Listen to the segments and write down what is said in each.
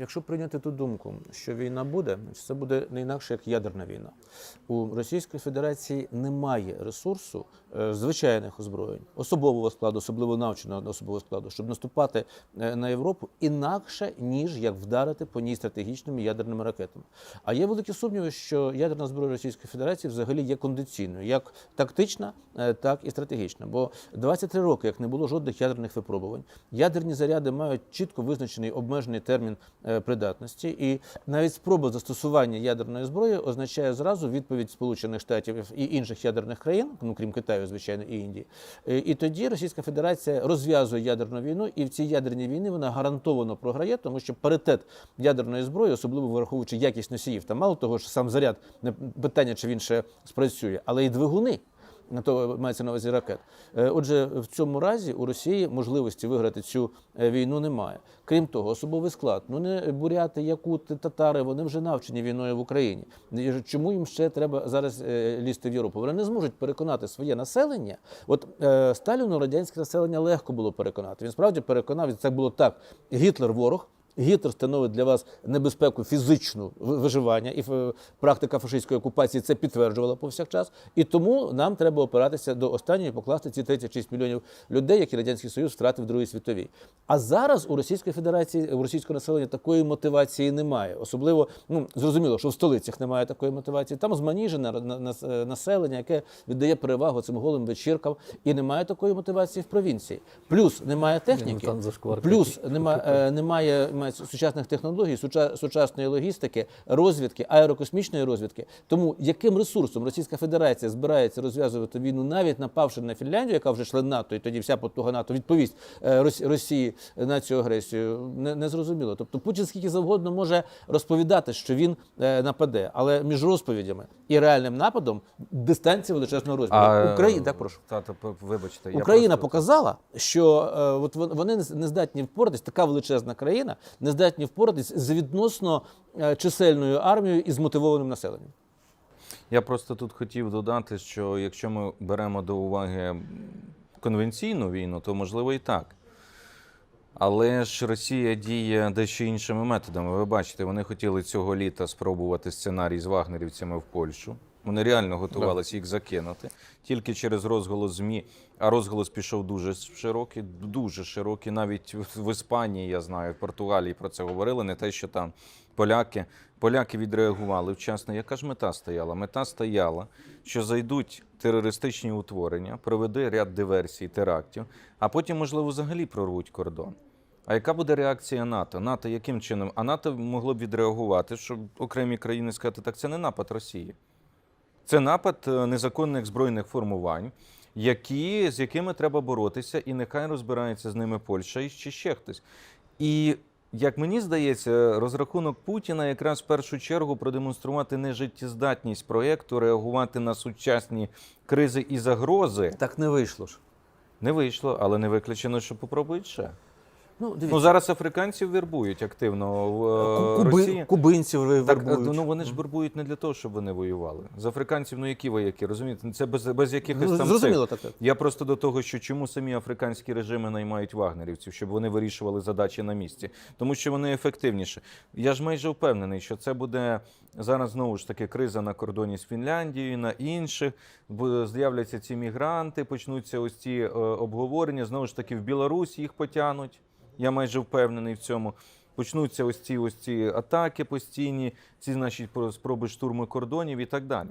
якщо прийняти ту думку, що війна буде, це буде не інакше як ядерна війна. У Російської Федерації немає ресурсу е, звичайних озброєнь, особового складу, особливо навченого особового складу, щоб наступати е, на Європу інакше ніж як вдарити по ній стратегічними ядерними ракетами. А є великі сумніви, що ядерна зброя Російської Федерації взагалі є кондиційною, як тактична, е, так і стратегічна. Бо 23 роки, як не було жодних ядерних випробувань, ядерні заряди мають чітко визначений обмежений термін придатності, і навіть спроба застосування ядерної зброї означає зразу відповідь Сполучених Штатів і інших ядерних країн, ну крім Китаю, звичайно, і Індії. Е, І тоді Російська Федерація розв'язує ядерну війну, і в цій ядерній війні вона гарантовано програє, тому що паритет ядерної зброї, особливо враховуючи якість носіїв, там мало того, що сам заряд не питання, чи він ще спрацює, але і двигуни. На то мається на увазі ракет. Е, Отже, в цьому разі у Росії можливості виграти цю е, війну немає. Крім того, особовий склад. Ну не буряти, якути, татари, вони вже навчені війною в Україні. Чому їм ще треба зараз е, лізти в Європу? Вони не зможуть переконати своє населення. От Сталіну радянське населення легко було переконати. Він справді переконав, і це було так: Гітлер ворог. Гітлер становить для вас небезпеку фізичну виживання, і практика фашистської окупації це підтверджувала повсякчас. І тому нам треба опиратися до останньої покласти ці 36 мільйонів людей, які радянський союз втратив в Другій світовій. А зараз у Російської Федерації у російського населення такої мотивації немає. Особливо ну зрозуміло, що в столицях немає такої мотивації. Там зманіжене е, населення, яке віддає перевагу цим голим вечіркам, і немає такої мотивації в провінції. Плюс немає техніки, плюс немає, е, немає, немає сучасних технологій, сучасної логістики, розвідки, аерокосмічної розвідки. Тому яким ресурсом Російська Федерація збирається розв'язувати війну, навіть напавши на Фінляндію, яка вже член НАТО, і тоді вся потуга НАТО відповість е, Росії на цю агресію, не, не зрозуміло. Тобто Путін скільки завгодно може розповідати, що він е, нападе, але між розповідями і реальним нападом дистанція величезного розміру. Україна так прошу. Тато, п- вибачте, я Україна просто- показала, що е, от вони не здатні впоратись, така величезна країна, не здатні впоратись з відносно е, чисельною армією і змотивованим населенням. Я просто тут хотів додати, що якщо ми беремо до уваги конвенційну війну, то можливо і так. Але ж Росія діє дещо іншими методами. Ви бачите, вони хотіли цього літа спробувати сценарій з вагнерівцями в Польщу. Вони реально готувалися їх закинути тільки через розголос ЗМІ. А розголос пішов дуже широкий, дуже широкий. Навіть в Іспанії, я знаю, в Португалії про це говорили. Не те, що там поляки. Поляки відреагували вчасно. Яка ж мета стояла? Мета стояла, що зайдуть терористичні утворення, проведе ряд диверсій, терактів, а потім, можливо, взагалі прорвуть кордон. А яка буде реакція НАТО? НАТО яким чином? А НАТО могло б відреагувати, щоб окремі країни сказати, так це не напад Росії. Це напад е, незаконних збройних формувань, які, з якими треба боротися, і нехай розбирається з ними Польща і чи ще хтось. І як мені здається, розрахунок Путіна якраз в першу чергу продемонструвати нежиттєздатність проєкту, реагувати на сучасні кризи і загрози. Так не вийшло ж. Не вийшло, але не виключено, що попробують ще. Ну, дивіться, Ну зараз африканців вербують активно в е, Куби- Росії. кубинців Так, вербують. ну вони ж вербують не для того, щоб вони воювали. З африканців, ну які вояки, розумієте? Це без, без якихось Ну, там зрозуміло, цих. так. Я просто до того, що чому самі африканські режими наймають вагнерівців, щоб вони вирішували задачі на місці, тому що вони ефективніші. Я ж майже впевнений, що це буде зараз знову ж таки криза на кордоні з Фінляндією, на інших. З'являться ці мігранти, почнуться ось ці е, обговорення. Знову ж таки, в Білорусь їх потягнуть. Я майже впевнений в цьому. Почнуться ось ці ось ці атаки постійні, ці значить про- спроби штурму кордонів і так далі.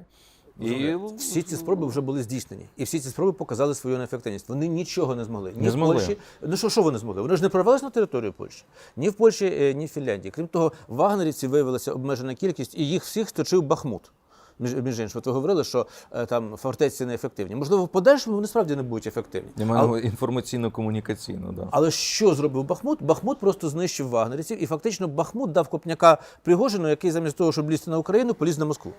І Всі ці спроби вже були здійснені, і всі ці спроби показали свою неефективність. Вони нічого не змогли. Ні Не в. Польщі. Ну що, що вони змогли? Вони ж не прорвалися на територію Польщі, ні в Польщі, е, ні в Фінляндії. Крім того, вагнерівців виявилася обмежена кількість, і їх всіх сточив Бахмут. Між, між іншим, ви говорили, що е, там фортеці неефективні. Можливо, в подальшому вони справді не будуть ефективні. Але- інформаційно-комунікаційну, да. Але що зробив Бахмут? Бахмут просто знищив вагнерівців, і фактично Бахмут дав копняка Пригожину, який замість того, щоб лізти на Україну, поліз на Москву.